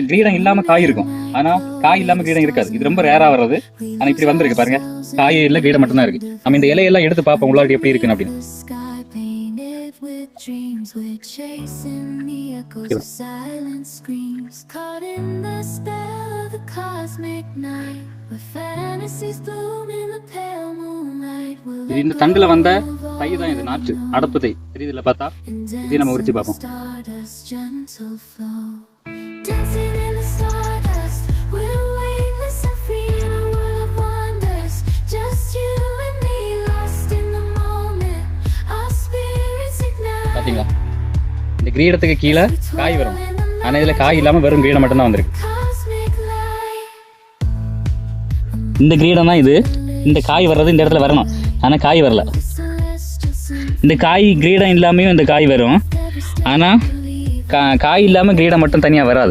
கிரீடம் இல்லாம காய் இருக்கும். ஆனா காய் இல்லாம கிரீடம் இருக்காது. இது ரொம்ப ரேரா வர்றது. ஆனா இப்படி வந்திருக்கு பாருங்க. காய் இல்ல கிரீடம் மட்டும் தான் இருக்கு. நம்ம இந்த இலையெல்லாம் எடுத்து பார்ப்போம். உள்ளாடி எப்படி இருக்குன்னு அப்படின்னு. dreams, we're chasing the echoes of silent screams. Caught in the spell of the cosmic night, where fantasies bloom in the pale moonlight. இது இந்த தண்டுல வந்த தை தான் இது நாற்று. அடப்பு தை. தெரியுதுல பார்த்தா? இதை நம்ம உரிச்சு பார்ப்போம். பாத்தீங்களா இந்த கிரீடத்துக்கு கீழே காய் வரும். ஆனா இதுல காய் இல்லாம வெறும் கிரீடம் மட்டும் தான் வந்திருக்கு. இந்த கிரீடம் தான் இது. இந்த காய் வர்றது இந்த இடத்துல வரணும். ஆனா காய் வரல. இந்த காய் கிரீடம் இல்லாமையும் இந்த காய் வரும். ஆனால் ஆனா கா காய் இல்லாம கிரீடம் மட்டும் தனியா வராது.